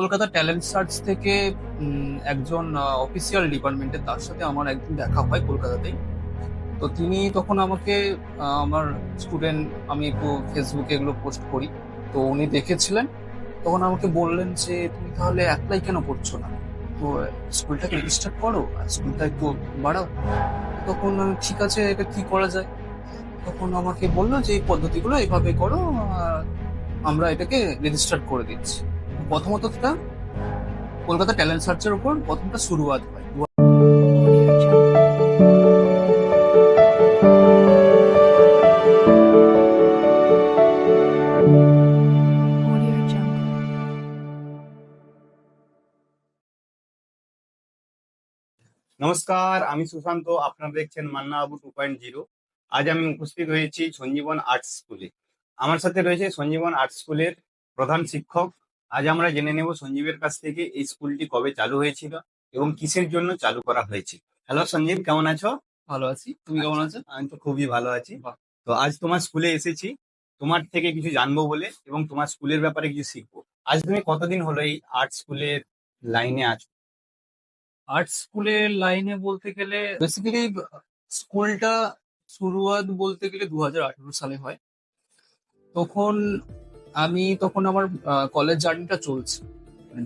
Kolkata talent search থেকে একজন official ডিপার্টমেন্টে তার সাথে আমার একদিন দেখা হয় কলকাতাতেই। তো তিনি তখন আমাকে আমার স্টুডেন্ট আমি একটু ফেসবুকে এগুলো পোস্ট করি। তো উনি দেখেছিলেন, তখন আমাকে বললেন যে, তুমি তাহলে অ্যাপ্লাই কেন করছ না? তো স্কুলটাকে রেজিস্টার করো আর স্কুলটা একটু বাড়াও। তখন ঠিক আছে, এটা কি করা যায়? তখন আমাকে বলল যে, এই পদ্ধতিগুলো এইভাবে করো আমরা এটাকে রেজিস্টার করে দিচ্ছি। প্রথমত এটা কলকাতা ট্যালেন্ট সার্চের উপর প্রথমটা শুরুয়াত হয়. নমস্কার, আমি সুশান্ত, আপনারা দেখছেন মান্না বাবু টু পয়েন্ট জিরো আজ আমি উপস্থিত হয়েছি সঞ্জীবন আর্টস স্কুলে আমার সাথে রয়েছে সঞ্জীবন আর্টস স্কুলের প্রধান শিক্ষক আজ আমরা জেনে নেব সঞ্জীবের কাছ থেকে এই স্কুলটি কবে চালু হয়েছিল এবং কিসের জন্য চালু করা হয়েছে। হ্যালো সঞ্জীব কেমন আছো? ভালো আছি। তুমি কেমন আছো? আমি তো খুবই ভালো আছি। তো আজ তোমার স্কুলে এসেছি। তোমার থেকে কিছু জানব বলে এবং তোমার স্কুলের ব্যাপারে কিছু শিখব। আজ তুমি কতদিন হলো এই আর্ট স্কুলের লাইনে আছো? আর্ট স্কুলের লাইনে বলতে গেলে বেসিক্যালি স্কুলটা শুরুয়াত বলতে গেলে দু হাজার আঠেরো সালে হয়। তখন আমি তখন আমার কলেজ জার্নিটা চলছে।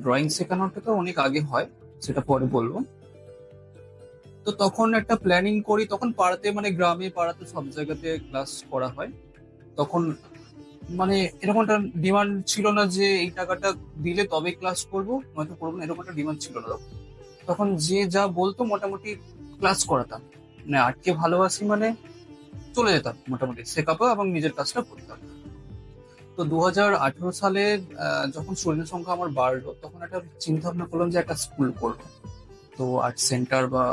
ড্রয়িং শেখানোটা তো অনেক আগে হয়, সেটা পরে বলব। তো তখন একটা প্ল্যানিং করি, তখন পাড়াতে মানে গ্রামে, পাড়াতে সব জায়গাতে ক্লাস করা হয়। তখন মানে এরকম একটা ডিমান্ড ছিল না যে এই টাকাটা দিলে তবে ক্লাস করব, নয়তো করব না, এরকম একটা ডিমান্ড ছিল না তখন। তখন যে যা বলতো মোটামুটি ক্লাস করাতাম। মানে আর্টকে ভালোবাসি মানে চলে যেতাম মোটামুটি, শেখাবো এবং নিজের কাজটা করতাম। তো দু হাজার আঠেরো সালে যখন স্টুডেন্ট সংখ্যা আমার বাড়লো, তখন একটা চিন্তা ভাবনা করলাম যে একটা স্কুল করব। তো আর্ট সেন্টার বা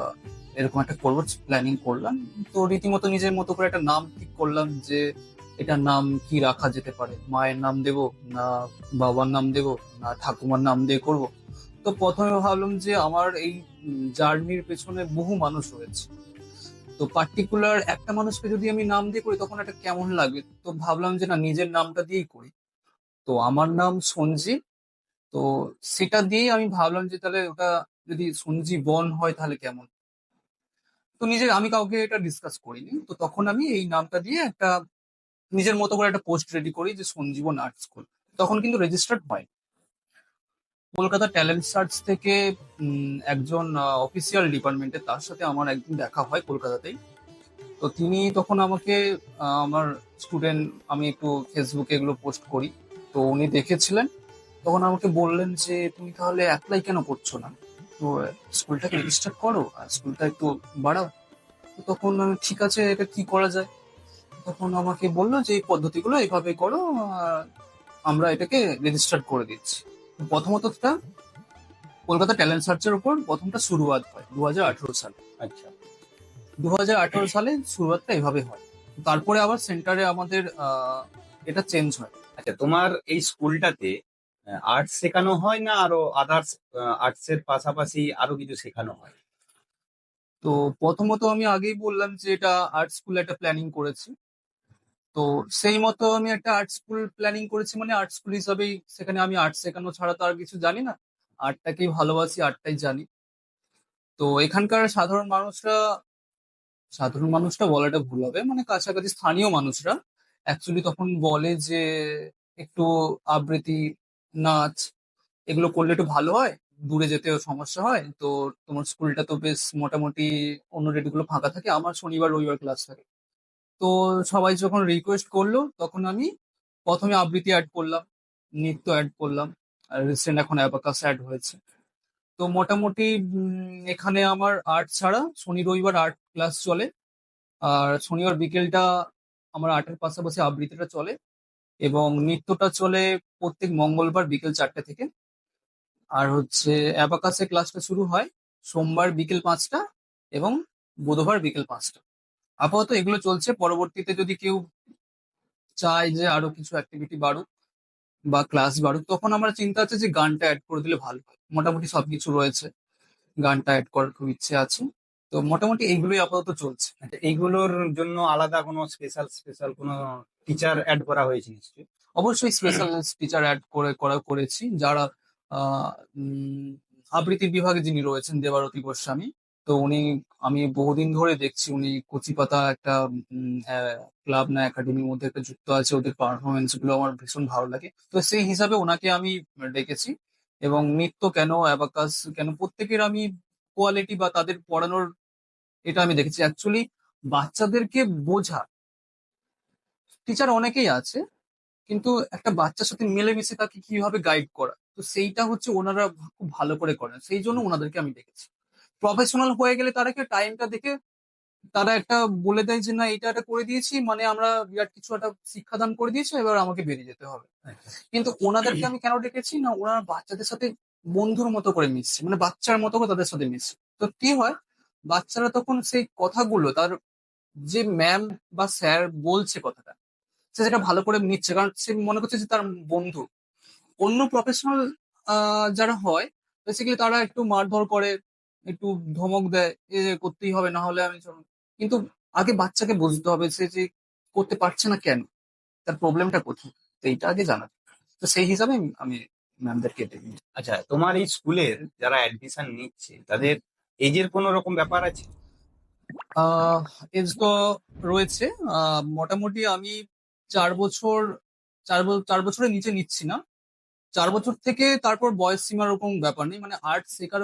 এরকম একটা করব প্ল্যানিং করলাম। তো রীতিমতো নিজের মতো করে একটা নাম ঠিক করলাম যে এটার নাম কি রাখা যেতে পারে? মায়ের নাম দেব না বাবার নাম দেব না ঠাকুমার নাম দিয়ে করব? তো প্রথমে ভাবলাম যে আমার এই জার্নির পেছনে বহু মানুষ রয়েছে। তো পার্টিকুলার একটা মানুষকে যদি আমি নাম দিয়ে করি, তখন একটা কেমন লাগবে? তো ভাবলাম যে না, নিজের নামটা দিয়েই করি। তো আমার নাম সঞ্জীব তো সেটা দিয়েই আমি ভাবলাম যে তাহলে ওটা যদি সঞ্জীবন হয় তাহলে কেমন? তো নিজের, আমি কাউকে এটা ডিসকাস করিনি। তো তখন আমি এই নামটা দিয়ে একটা নিজের মতো করে একটা পোস্ট রেডি করি যে সঞ্জীবন আর্ট স্কুল তখন কিন্তু রেজিস্টার্ড হয় কলকাতা ট্যালেন্ট সার্চ থেকে একজন অফিসিয়াল ডিপার্টমেন্টে তার সাথে আমার একদিন দেখা হয় কলকাতাতেই। তো তিনি তখন আমাকে আমার স্টুডেন্ট আমি একটু ফেসবুকে এগুলো পোস্ট করি। তো উনি দেখেছিলেন তখন আমাকে বললেন যে তুমি তাহলে অ্যাপ্লাই কেন করছ না? তো স্কুলটাকে রেজিস্টার করো আর স্কুলটা একটু বাড়াও। তো তখন আমি, ঠিক আছে এটা কি করা যায়? তখন আমাকে বলল যে এই পদ্ধতিগুলো এইভাবে করো আমরা এটাকে রেজিস্টার করে দিচ্ছি। প্রথমত কলকাতা ট্যালেন্ট সার্চের উপর প্রথমটা শুরুয়াত হয় দু হাজার আঠেরো সালে। আচ্ছা। দু হাজার আঠেরো সালে শুরুয়াতটা এভাবে হয়। তারপরে আবার সেন্টারে আমাদের এটা চেঞ্জ হয়। আচ্ছা তোমার এই স্কুলটাতে আর্টস শেখানো হয় না আরও আদার্স আর্টস এর পাশাপাশি আরও কিছু শেখানো হয়? তো প্রথমত আমি আগেই বললাম যে এটা আর্ট স্কুল একটা প্ল্যানিং করেছি। তো সেই মতো আমি একটা আর্ট স্কুল প্ল্যানিং করেছি মানে আর্ট স্কুল হিসাবেই সেখানে আমি আর্ট শেখানো ছাড়া তো আর কিছু জানি না। আর্টটাকেই ভালোবাসি আর্টটাই জানি। তো এখানকার সাধারণ মানুষরা, সাধারণ মানুষটা বলাটা ভুল হবে মানে কাছাকাছি স্থানীয় মানুষরা অ্যাকচুয়ালি তখন বলে যে একটু আবৃত্তি, নাচ এগুলো করলে একটু ভালো হয়, দূরে যেতে সমস্যা হয়। তো তোমার স্কুলটা তো বেশ মোটামুটি অন্য ডেটগুলো ফাঁকা থাকে, আমার শনিবার, রবিবার ক্লাস থাকে। তো সবাই যখন রিকোয়েস্ট করল, তখন আমি প্রথমে আবৃত্তি অ্যাড করলাম, নৃত্য অ্যাড করলাম, আর রিসেন্ট এখন অ্যাবাকাস অ্যাড হয়েছে। তো মোটামুটি এখানে আমার আর্ট ছাড়া শনি, রবিবার আর্ট ক্লাস চলে, আর শনিবার বিকেলটা আমার আর্টের পাশাপাশি আবৃত্তিটা চলে, এবং নৃত্যটা চলে প্রত্যেক মঙ্গলবার বিকেল চারটে থেকে। আর হচ্ছে অ্যাবাকাসে ক্লাসটা শুরু হয় সোমবার বিকেল পাঁচটা এবং বুধবার বিকেল পাঁচটা। আপাতত এগুলো চলছে। পরবর্তীতে যদি কেউ চায় যে আরও কিছু অ্যাক্টিভিটি বাড়ুক বা ক্লাস বাড়ুক তখন আমার চিন্তা আছে যে গানটা অ্যাড করে দিলে ভালো হয়। মোটামুটি সবকিছু রয়েছে। গানটা অ্যাড করার খুব ইচ্ছে আছে। তো মোটামুটি এইগুলোই আপাতত চলছে। আচ্ছা এইগুলোর জন্য আলাদা কোনো স্পেশাল স্পেশাল কোনো টিচার অ্যাড করা হয়েছে নিশ্চয়ই? অবশ্যই স্পেশাল টিচার অ্যাড করে করা করেছি। যারা আহ, উম, আবৃত্তি বিভাগে যিনি রয়েছেন দেবারতী গোস্বামী তো উনি, আমি বহুদিন ধরে দেখছি উনি কচিপাতা একটা ক্লাব না, একাডেমির মধ্যে একটা যুক্ত আছে, ওদের পারফরমেন্সগুলো আমার ভীষণ ভালো লাগে। তো সেই হিসাবে ওনাকে আমি ডেকেছি এবং নৃত্য কেন অ্যাবাকাস, কেন প্রত্যেকের আমি কোয়ালিটি বা তাদের পড়ানোর এটা আমি দেখেছি। অ্যাকচুয়ালি বাচ্চাদেরকে বোঝা টিচার অনেকেই আছে, কিন্তু একটা বাচ্চার সাথে মিলেমিশে তাকে কীভাবে গাইড করা, তো সেইটা হচ্ছে ওনারা খুব ভালো করে করেন। সেই জন্য ওনাদেরকে আমি ডেকেছি। প্রফেশনাল হয়ে গেলে তারা কি টাইমটা দেখে তারা একটা বলে দেয় যে, না এটা একটা করে দিয়েছি। মানে আমরা বিরাট কিছু একটা শিক্ষাদান করে দিয়েছি, এবার আমাকে বেরিয়ে যেতে হবে। কিন্তু ওনাদেরকে আমি কেন ডেকেছি? না, ওনারা বাচ্চাদের সাথে বন্ধুর মতো করে মিশছে মানে বাচ্চার মতো করে তাদের সাথে মিশছে। তো কি হয়? বাচ্চারা তখন সেই কথাগুলো, তার যে ম্যাম বা স্যার বলছে কথাটা, সে সেটা ভালো করে নিচ্ছে। কারণ সে মনে করছে যে, তার বন্ধু। অন্য প্রফেশনাল যারা হয় বেসিক্যালি তারা একটু মারধর করে একটু ধমক দেয় এ করতেই হবে না হলে আমি। কিন্তু আগে বাচ্চাকে বুঝতে হবে সে যে করতে পারছে না কেন তার প্রবলেমটা কোথায় তো এইটা আগে জানা তো সেই হিসাবে আমি- ম্যামদেরকে নিই। আচ্ছা তোমার এই স্কুলের যারা অ্যাডমিশন নিচ্ছে তাদের এজের কোনো রকম ব্যাপার আছে এজ তো রয়েছে মোটামুটি আমি চার বছর চার বছর চার বছরের নিচে নিচ্ছি না চার বছর থেকে তারপর বয়স সীমার ওরকম ব্যাপার নেই মানে আর্ট শেখার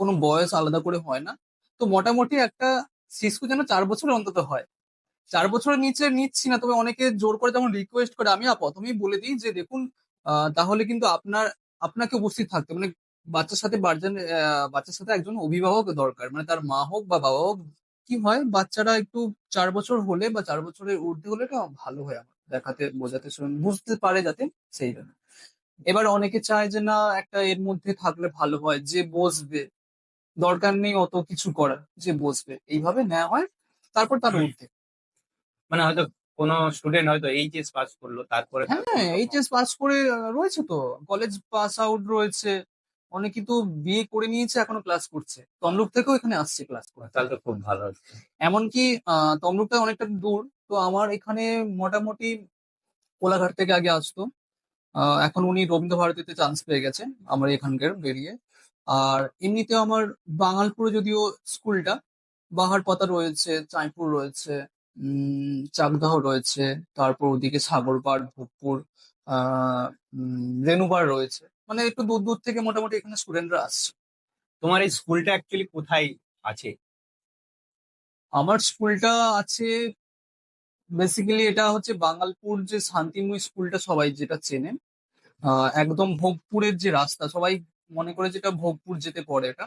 কোনো বয়স আলাদা করে হয় না। তো মোটামুটি একটা শিশু যেন চার বছরের অন্তত হয়। চার বছরের নিচে নিচ্ছি না, তবে অনেকে জোর করে যেমন রিকোয়েস্ট করে, আমি প্রথমেই বলে দিই যে দেখুন তাহলে কিন্তু আপনার, আপনাকে উপস্থিত থাকতে মানে বাচ্চার সাথে বার্জেন বাচ্চার সাথে একজন অভিভাবক দরকার। মানে তার মা হোক বা বাবা হোক, কি হয়, বাচ্চারা একটু চার বছর হলে বা চার বছরের ঊর্ধ্বে হলে এটা ভালো হয় আমার। দেখাতে, বোঝাতে বুঝতে পারে যাতে সেই জন্য। এবার অনেকে চায় যে না, একটা এর মধ্যে থাকলে ভালো হয়, যে বসবে। দরকার নেই অত কিছু করার যে বসবে। এইভাবে নেওয়া হয় তারপর তার ঊর্ধ্বে মানে হয়তো কোনো স্টুডেন্ট হয়তো এইচএস পাস করল তারপরে তার হ্যাঁ এইচএস পাস করে রয়েছে তো। কলেজ পাস আউট রয়েছে। অনেকে তো বিয়ে করে নিয়েছে এখনও ক্লাস করছে। তমলুক থেকেও এখানে আসছে ক্লাস করে তাহলে তো খুব ভালো হচ্ছে। এমনকি তমলুকটা অনেকটা দূর। তো আমার এখানে মোটামুটি কোলাঘাট থেকে আগে আসতো। আহ, এখন উনি রবীন্দ্র ভারতীতে চান্স পেয়ে গেছেন আমার এখানকার বেরিয়ে। আর এমনিতে আমার বাঙালপুরে যদিও স্কুলটা বাহারপাতা রয়েছে চাঁইপুর রয়েছে উম চাকদাহ রয়েছে তারপর ওদিকে সাগরপাড় ভোগপুর আহ রেনুবার রয়েছে। মানে একটু দূর দূর থেকে মোটামুটি এখানে স্টুডেন্টরা আসছে। তোমার এই স্কুলটা অ্যাকচুয়ালি কোথায় আছে? আমার স্কুলটা আছে বেসিক্যালি এটা হচ্ছে বাঙালপুর যে শান্তিময় স্কুলটা সবাই যেটা চেনে আহ, একদম ভোগপুরের যে রাস্তা সবাই মনে করে যেটা ভোগপুর যেতে পড়ে এটা।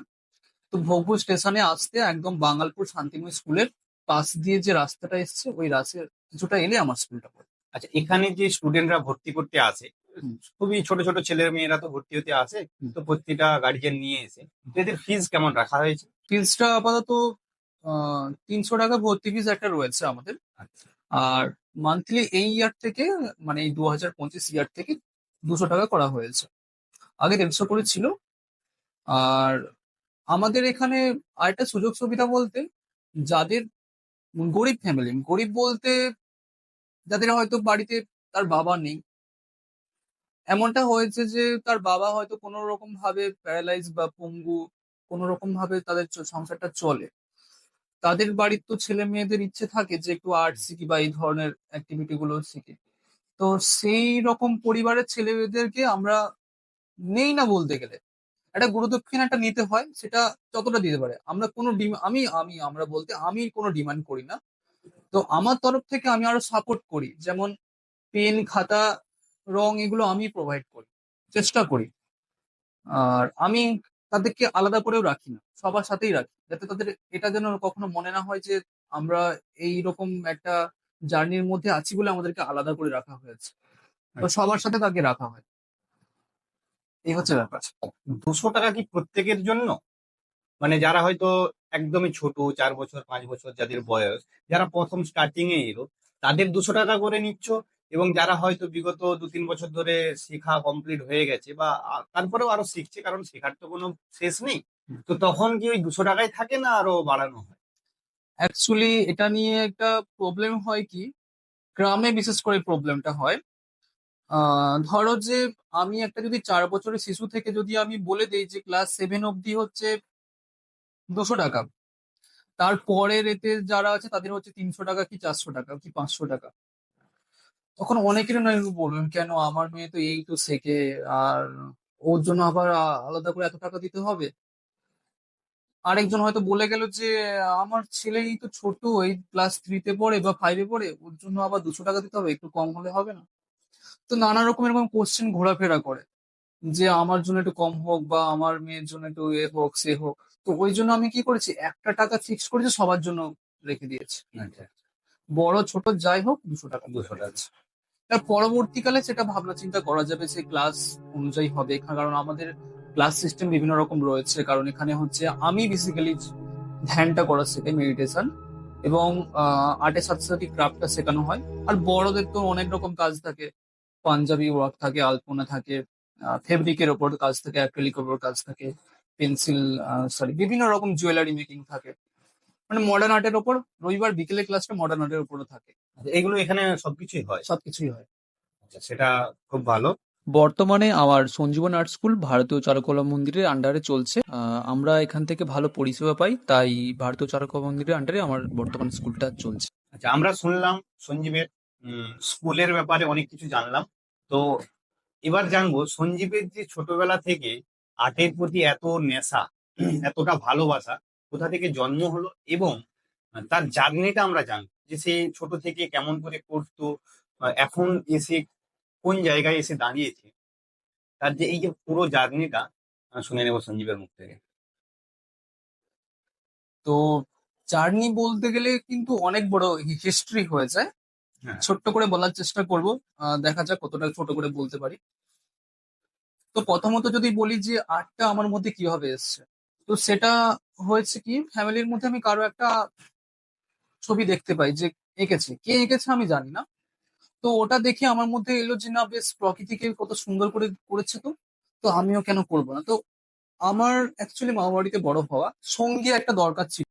তো ভোগপুর স্টেশনে আসতে একদম বাঙালপুর শান্তিময় স্কুলের পাশ দিয়ে যে রাস্তাটা এসছে ওই রাস্তার কিছুটা এলে আমার স্কুলটা পড়ে। আচ্ছা এখানে যে স্টুডেন্টরা ভর্তি করতে আসে খুবই ছোট ছোট ছেলে মেয়েরা তো ভর্তি হতে আসে তো প্রত্যেকটা গার্জিয়ান নিয়ে এসে এদের ফিজ কেমন রাখা হয়েছে? ফিজটা আপাতত তিনশো টাকা ভর্তি ফিজ একটা রয়েছে আমাদের। আচ্ছা। আর মান্থলি এই ইয়ার থেকে মানে এই দু হাজার পঁচিশ ইয়ার থেকে দুশো টাকা করা হয়েছে। আগে দেড়শো করে ছিল আর আমাদের এখানে আরেকটা সুযোগ সুবিধা বলতে যাদের গরিব ফ্যামিলি গরিব বলতে যাদের হয়তো বাড়িতে তার বাবা নেই, এমনটা হয়েছে যে তার বাবা হয়তো কোনো রকম ভাবে প্যারালাইজ বা পঙ্গু কোনো রকম ভাবে তাদের সংসারটা চলে। তাদের বাড়ির তো ছেলে মেয়েদের ইচ্ছে থাকে যে একটু আর্ট শিখি বা এই ধরনের অ্যাক্টিভিটি গুলো শিখি। তো সেই রকম পরিবারের ছেলে মেয়েদেরকে আমরা নেই না বলতে গেলে। একটা গুরুদক্ষিণা একটা নিতে হয় সেটা যতটা দিতে পারে। আমরা কোনো ডিম- আমি আমি আমরা বলতে আমি কোনো ডিমান্ড করি না। তো আমার তরফ থেকে আমি আরও সাপোর্ট করি। যেমন পেন খাতা রং এগুলো আমি প্রোভাইড করি চেষ্টা করি। আর আমি তাদেরকে আলাদা করেও রাখি না সবার সাথেই রাখি। যাতে তাদের এটা যেন কখনো মনে না হয় যে আমরা এই রকম একটা জার্নির মধ্যে আছি বলে আমাদেরকে আলাদা করে রাখা হয়েছে। তো সবার সাথে তাকে রাখা হয়। এই হচ্ছে ব্যাপার। দুশো টাকা কি প্রত্যেকের জন্য? মানে যারা হয়তো একদমই ছোট, চার বছর, পাঁচ বছর যাদের বয়স, যারা প্রথম স্টার্টিং এ এলো, তাদের দুশো টাকা করে নিচ্ছ এবং যারা হয়তো বিগত দু তিন বছর ধরে শেখা কমপ্লিট হয়ে গেছে বা তারপরেও আরও শিখছে, কারণ শেখার তো কোনো শেষ নেই, তো তখন কি ওই দুশো টাকায় থাকে না আরও বাড়ানো হয়? অ্যাকচুয়ালি এটা নিয়ে একটা প্রবলেম হয় কি? গ্রামে বিশেষ করে প্রবলেমটা হয়। ধরো যে আমি একটা যদি চার বছরের শিশু থেকে যদি আমি বলে দিই যে ক্লাস সেভেন অবধি হচ্ছে দুশো টাকা তারপরের এতে যারা আছে তাদের হচ্ছে তিনশো টাকা কি চারশো টাকা কি পাঁচশো টাকা। তখন অনেকেরই না বলবেন, কেন আমার মেয়ে তো এই তো শেখে, আর ওর জন্য আবার আলাদা করে এত টাকা দিতে হবে? আরেকজন হয়তো বলে গেল যে, আমার ছেলেই তো ছোট, এই ক্লাস থ্রিতে পড়ে বা ফাইভে পড়ে, ওর জন্য আবার দুশো টাকা দিতে হবে, একটু কম হলে হবে না। তো নানা রকম এরকম কোশ্চেন ঘোরাফেরা করে। যে আমার জন্য একটু কম হোক বা আমার মেয়ের জন্য একটু এ হোক সে হোক। তো ওই জন্য আমি কি করেছি? একটা টাকা ফিক্স করেছি সবার জন্য রেখে দিয়েছি। আচ্ছা বড় ছোট যাই হোক দুশো টাকা দুশো টাকা। তার পরবর্তীকালে সেটা ভাবনা চিন্তা করা যাবে যে ক্লাস অনুযায়ী হবে। এখানে কারণ আমাদের ক্লাস সিস্টেম বিভিন্ন রকম রয়েছে। কারণ এখানে হচ্ছে আমি বেসিক্যালি ধ্যানটা করা শেখাই মেডিটেশন এবং আর্টের সাথে সাথে ক্রাফটটা শেখানো হয়। আর বড়দের তো অনেক রকম কাজ থাকে। পাঞ্জাবি ওয়ার্ক থাকে আলপনা থাকে ফেব্রিকের ওপর কাজ থাকে অ্যাক্রিলিকের ওপর কাজ থাকে পেন্সিল সরি বিভিন্ন রকম জুয়েলারি মেকিং থাকে। মানে মডার্ন আর্টের ওপর রবিবার বিকেলে ক্লাসটা মডার্ন আর্টের উপরও থাকে। আচ্ছা, এগুলো এখানে সবকিছুই হয়? সবকিছুই হয়। আচ্ছা সেটা খুব ভালো। বর্তমানে আমার সঞ্জীবন আর্ট স্কুল ভারতীয় চারুকলা মন্দিরের আন্ডারে চলছে। আহ, আমরা এখান থেকে ভালো পরিষেবা পাই তাই ভারতীয় চারুকলা মন্দিরের আন্ডারে আমার বর্তমান স্কুলটা চলছে। আচ্ছা আমরা শুনলাম সঞ্জীবের স্কুলের ব্যাপারে অনেক কিছু জানলাম। তো এবার জানব, সঞ্জীবের যে ছোটবেলা থেকে আর্টের প্রতি এত নেশা, এতটা ভালোবাসা, কোথা থেকে জন্ম হলো এবং তার জার্নিটা আমরা জানব যে সে ছোট থেকে কেমন করে করতো এখন এসে কোন জায়গায় এসে দাঁড়িয়েছে। তার যে এই যে পুরো জার্নিটা শুনে নেব সঞ্জীবের মুখ থেকে। তো জার্নি বলতে গেলে কিন্তু অনেক বড় হিস্ট্রি হয়ে যায় হ্যাঁ। ছোট্ট করে বলার চেষ্টা করব। দেখা যাক কতটা ছোট করে বলতে পারি। তো প্রথমত যদি বলি যে আর্টটা আমার মধ্যে কীভাবে এসছে? তো সেটা হয়েছে কি, ফ্যামিলির মধ্যে আমি কারও একটা ছবি দেখতে পাই যে এঁকেছে। কে এঁকেছে আমি জানি না। তো ওটা দেখে আমার মধ্যে এলো যে না, বেশ প্রকৃতিকে কত সুন্দর করে করেছে তো। তো আমিও কেন করব না? তো আমার অ্যাকচুয়ালি মামা বাড়িতে বড় হওয়া সঙ্গী একটা দরকার ছিল।